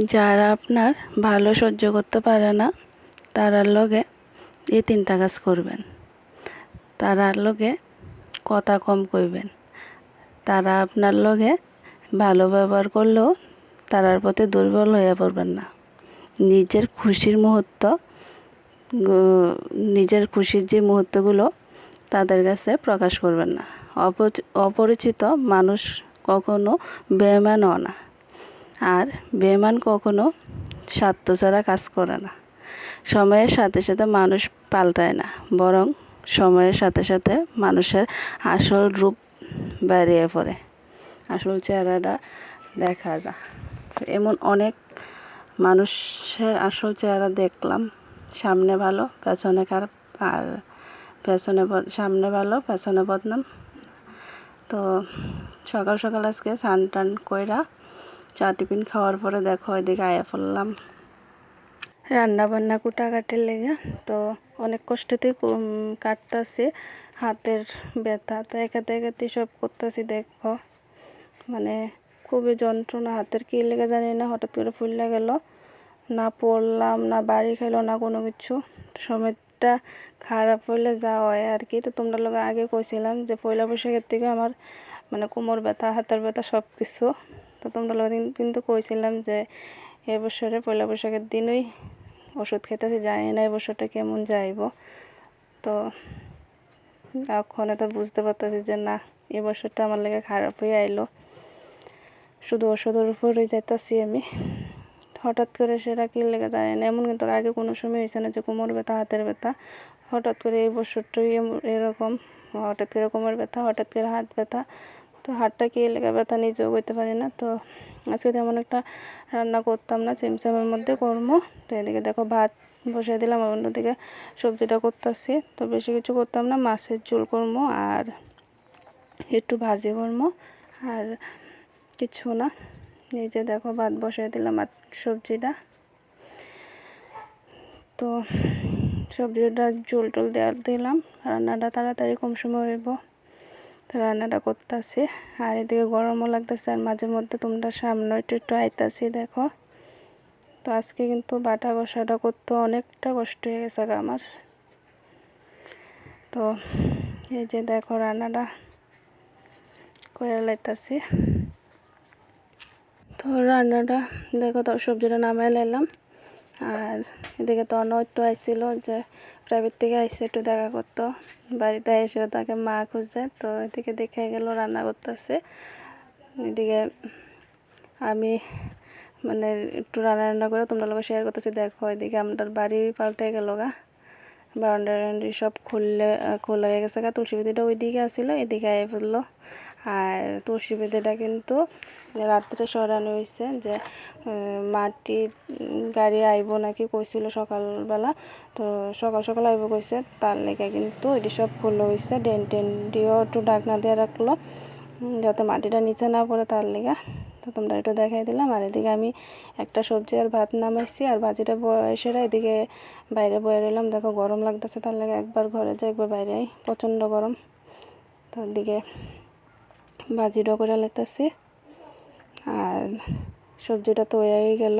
যারা আপনার ভালো সহ্য করতে পারে না, তারার লগে এই তিনটা কাজ করবেন। তারার লগে কথা কম কইবেন। তারা আপনার লগে ভালো ব্যবহার করলেও তারার প্রতি দুর্বল হয়ে পড়বেন না। নিজের খুশির মুহূর্ত নিজের খুশির যে মুহূর্তগুলো তাদের কাছে প্রকাশ করবেন না। অপরিচিত মানুষ কখনো বেমানও না। আর বেমান কখনো স্বার্থ ছাড়া কাজ করে না। সময়ের সাথে সাথে মানুষ পাল্টায় না, বরং সময়ের সাথে সাথে মানুষের আসল রূপ বেরিয়ে পড়ে। আসল চেহারাটা দেখা যায় এমন অনেক মানুষের আসল চেহারা দেখলাম, সামনে ভালো, পেছনে খারাপ, আর পেছনে সামনে ভালো, পেছনে বদনাম। তো সকাল সকাল আজকে স্নান টান কইরা চা টিফিন খাওয়ার পরে দেখো এদিকে আয়া পড়লাম। রান্না বান্না কুটাকাটির লেগে তো অনেক কষ্টতেই কাটতেছি, হাতের ব্যথা। তো একাতে একাতে সব করতেছি, দেখো। মানে খুবই যন্ত্রণা, হাতের কী লেগে জানি না, হঠাৎ করে ফুললে গেল। না পড়লাম, না বাড়ি খেলো না কোনো কিছু। সময়টা খারাপ হইলে যা হয় আর কি। তো তোমরা লোক আগে কইছিলাম যে পয়লা বৈশাখের থেকে আমার মানে কোমর ব্যথা, হাতের ব্যথা সব কিছু তো তোমরা কিন্তু কইছিলাম যে এবছরে পয়লা বৈশাখের দিনই ওষুধ খেতেছি, জানি না এবছরটা কেমন যাইব। তো এখন তো বুঝতে পারতেছি যে না এবছরটা আমার লেগে খারাপ হয়ে আইলো। শুধু ওষুধের উপরই যাইতেছি আমি। হঠাৎ করে সেটা কি লেগে যায় না, এমন কিন্তু আগে কোনো সময় হয়েছে না যে কোমর ব্যথা, হাতের ব্যথা। হঠাৎ করে এই বছরটাই এরকম, হঠাৎ করে কোমর ব্যথা, হঠাৎ করে হাত ব্যথা। তো হাতটা কী লেগে ব্যথা নিজেও করতে পারি না। তো আজকে তেমন একটা রান্না করতাম না, চিমচামের মধ্যে কর্ম। তো এদিকে দেখো ভাত বসিয়ে দিলাম, আর অন্যদিকে সবজিটা করতেছি। তো বেশি কিছু করতাম না, মাছের ঝোল কর্ম আর একটু ভাজি কর্ম আর কিছু না। এই যে দেখো ভাত বসিয়ে দিলাম আর সবজিটা। তো সবজিটা ঝোল টোল দেওয়া দিলাম, রান্নাটা তাড়াতাড়ি কম সময় হইব। তো রান্নাটা করতেছি। আর এদিকে গরমও লাগতেছে আর মাঝে মধ্যে তোমরা সামনে একটু একটু আইতাছি, দেখো। তো আজকে কিন্তু বাটা কষাটা করতে অনেকটা কষ্ট হয়ে গেছে আমার। তো এই যে দেখো রান্নাটা করে লাইতাছি। তো রান্নাটা দেখো তো সবজিটা নামাই লাইলাম। আর এদিকে তো অন্য একটু আইছিল যে প্রাইভেট থেকে আইসে একটু দেখা করতো। বাড়িতে এসে তাকে মা খুঁজছে, তো এদিকে দেখে গেল রান্না করতেছে। এদিকে আমি মানে একটু রান্না রান্না করে তোমরা লোক শেয়ার করতেছি, দেখো এদিকে আমার বাড়ি পাল্টে গেল গা। বাউন্ডারি সব খুললে খোলা হয়ে গেছে গা। তুলসী বিধিটা ওইদিকে আসছিল এদিকে আয় পড়ল। আর তুলসী বিধিটা কিন্তু রাত্রে সরানো হয়েছে যে মাটি গাড়ি আইব নাকি কইছিল সকালবেলা, তো সকাল সকাল আইব কইছে, তার লেগে কিন্তু এটি সব খোলা হয়েছে, ডেন টেন দিয়েও একটু ডাকনা দিয়ে রাখল যাতে মাটিটা নিচে না পড়ে তার লেগে। তো তোমরা একটু দেখাই দিলাম, আর এদিকে আমি একটা সবজি আর ভাত নামাইছি, আর ভাজিটা বয়সেরা, এদিকে বাইরে বয়ে রইলাম, দেখো গরম লাগতেছে, তার লাগে একবার ঘরে যাই, একবার বাইরে প্রচণ্ড গরম। তো এদিকে ভাজিটাও করে লেতেছি আর সবজিটা তো হয়ে গেল।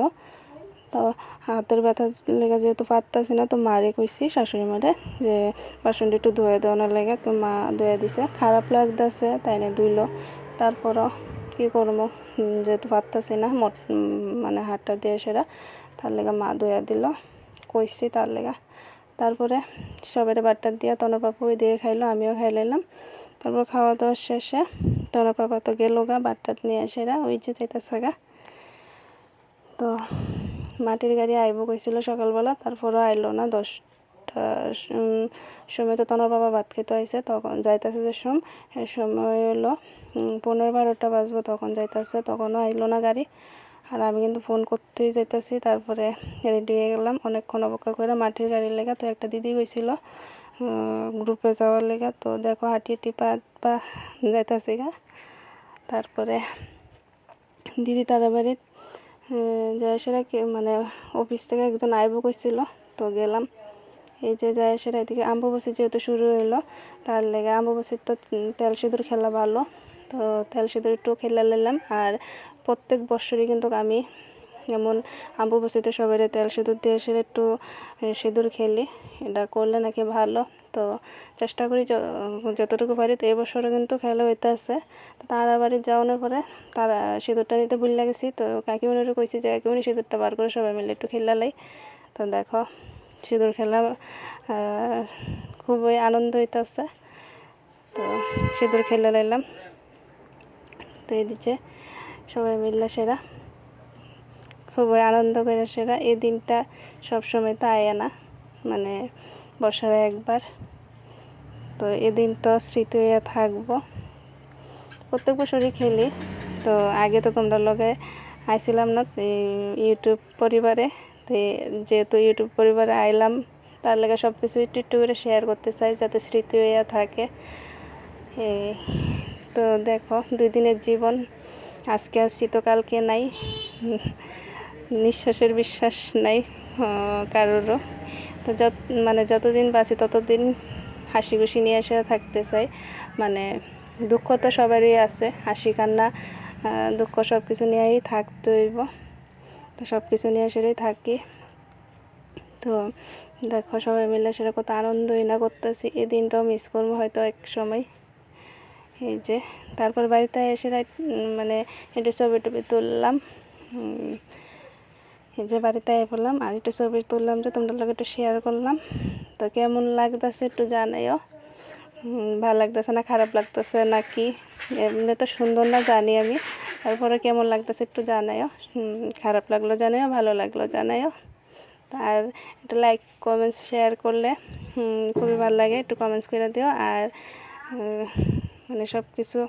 তো হাতের ব্যথা লেগে যেহেতু পারতাছি না, তো মারে কইছি শাশুড়ি মারে যে, বাসনটা একটু ধুয়ে দেওয়ানোর লেগে তো মা ধুয়ে দিছে। খারাপ লাগতেছে, তাই না ধুইলো। তারপরও কী করব? যেহেতু পারতাছি না, মোট মানে হাতটা দিয়ে সেরা, তার লেগে মা ধুয়ে দিল, কইছি তার লেগে। তারপরে সবের বাট্টা দিয়ে তনর দিয়ে খাইলো, আমিও খাই লাইলাম। তারপর খাওয়া দাওয়া শেষে তনর পাপা তো গেল গা বাট্টা নিয়ে এসেরা ওই যে যাইতেছে গা। তো মাটির গাড়ি আইব কইছিল সকালবেলা, তারপরও আইলো না, দশটা সময় তো তনর বাবা ভাত খেতে আইসে তখন যাইতেছে যে সম সময় হলো পনেরো বারোটা বাজবো তখন যাইতেছে, তখনও আইলো না গাড়ি। আর আমি কিন্তু ফোন করতেই যাইতেছি, তারপরে রেডি হয়ে গেলাম, অনেকক্ষণ অপেক্ষা করে মাটির গাড়ির লেগে তো একটা দিদি গেছিল গ্রুপে যাওয়ার লেগে। তো দেখো হাঁটি হাঁটি পা পা যাইতেছি গা। তারপরে দিদি তারা বাড়ি যায় কি মানে অফিস থেকে একজন আইব কইছিল। তো গেলাম। এই যে যায় সেটা এদিকে আম্বুবসি যেহেতু শুরু হলো তার লেগে আম্বুবসির তো তেল সিঁদুর খেলা ভালো। তো তেল সিঁদুর একটু খেলা নিলাম। আর প্রত্যেক বছরই কিন্তু আমি যেমন আম্বু বসিতে সবাই তেল সিঁদুর দিয়ে এসে একটু সিঁদুর খেলি। এটা করলে নাকি ভালো। তো চেষ্টা করি যতটুকু পারি তো এবছরও কিন্তু খেলা হইতে আছে তো তারা বাড়ি যাওয়ানোর পরে তারা সিঁদুরটা দিতে ভুল লাগেছি। তো কাকিমনিরও কইছি যে, কাকিমনি সিঁদুরটা বার করে সবাই মিলে একটু খেলালাই তো দেখো, সিঁদুর খেলা খুবই আনন্দ হইতেছে। তো সিঁদুর খেলে লাইলাম। তো এই দিচ্ছে সবাই মিললে সেরা। খুবই আনন্দ করে সেরা। এই দিনটা সবসময় তো আয় না মানে বছরে একবার। তো এই দিনটা স্মৃতি হয়ে থাকব। প্রত্যেক বছরই খেলি। তো আগে তো তোমরা লগে আইছিলাম না ইউটিউব পরিবারে। তো যেহেতু ইউটিউব পরিবারে আইলাম, তার লেগে সব কিছু একটু একটু করে শেয়ার করতে চাই যাতে স্মৃতি হয়ে থাকে। তো দেখো, দুই দিনের জীবন। আজকে আসছি তো কালকে নাই। নিঃশ্বাসের বিশ্বাস নাই কারোরও। তো যত মানে যতদিন বাঁচি ততদিন হাসি খুশি নিয়ে এসে থাকতে চাই। মানে দুঃখ তো সবারই আছে, হাসি, কান্না দুঃখ সব কিছু নিয়েই থাকতে হইব। তো সব কিছু নিয়ে সেটাই থাকি। তো দেখো সবাই মিলে সেটা কত আনন্দই না করতেছি। এই দিনটাও মিস করব হয়তো এক সময়। এই যে, তারপর বাড়িতে এসে মানে একটু ছবি টবি তুললাম। যে বাড়িতে আয় পড়লাম আর একটু ছবি তুললাম যে তোমরা লোক একটু শেয়ার করলাম। তো কেমন লাগতেছে একটু জানাইও। ভালো লাগতেছে না খারাপ লাগতেছে না কি এমনি তো সুন্দর না জানি আমি। তারপরে কেমন লাগতেছে একটু জানাইও। খারাপ লাগল জানাইও, ভালো লাগল জানাইও। আর একটু লাইক কমেন্টস শেয়ার করলে খুবই ভালো লাগে। একটু কমেন্টস করে দিও। আর মানে সব কিছু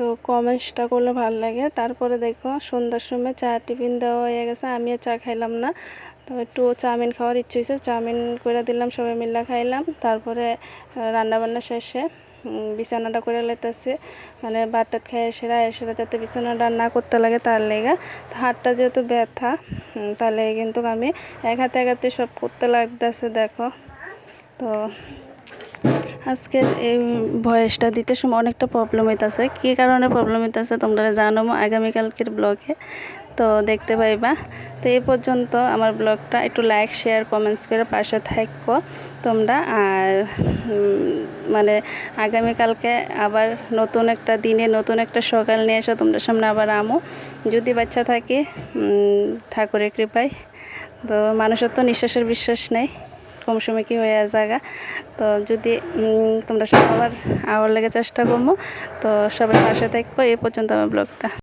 তো কমেন্টসটা করলে ভালো লাগে। তারপরে দেখো, সন্ধ্যার সময় চা টিফিন দেওয়া হয়ে গেছে, আমিও চা খাইলাম না। তো একটু চাউমিন খাওয়ার ইচ্ছে হয়েছে, চাউমিন করে দিলাম, সবাই মিলে খাইলাম। তারপরে রান্না বান্না শেষে বিছানাটা করে লেতেছে। মানে ভাতটাত খেয়ে সেরা এসেরা যাতে বিছানাটা না করতে লাগে তার লেগে। তো হাতটা যেহেতু ব্যথা লেগে কিন্তু আমি এক হাতে এক হাতে সব করতে লাগতেছে, দেখো। তো আজকের এই ভয়েসটা দিতে সময় অনেকটা প্রবলেম হইতাছে। কী কারণে প্রবলেম হইতাছে তোমরা জানো আগামীকালকের ব্লগে তো দেখতে পাইবা। তো এই পর্যন্ত আমার ব্লগটা একটু লাইক শেয়ার কমেন্টস করে পাশে থাকো তোমরা। আর মানে আগামীকালকে আবার নতুন একটা দিনে নতুন একটা সকাল নিয়ে এসে, তোমরা সামনে আবার আমো। যদি বাচ্চা থাকে ঠাকুরের কৃপায়। তো মানুষের তো নিঃশ্বাসের বিশ্বাস নেই। কম সময় কি হয়ে জায়গা। তো যদি তোমরা সবার আবার লেগে চেষ্টা করব। তো সবাই পাশে থাকব এ পর্যন্ত আমার ব্লগটা।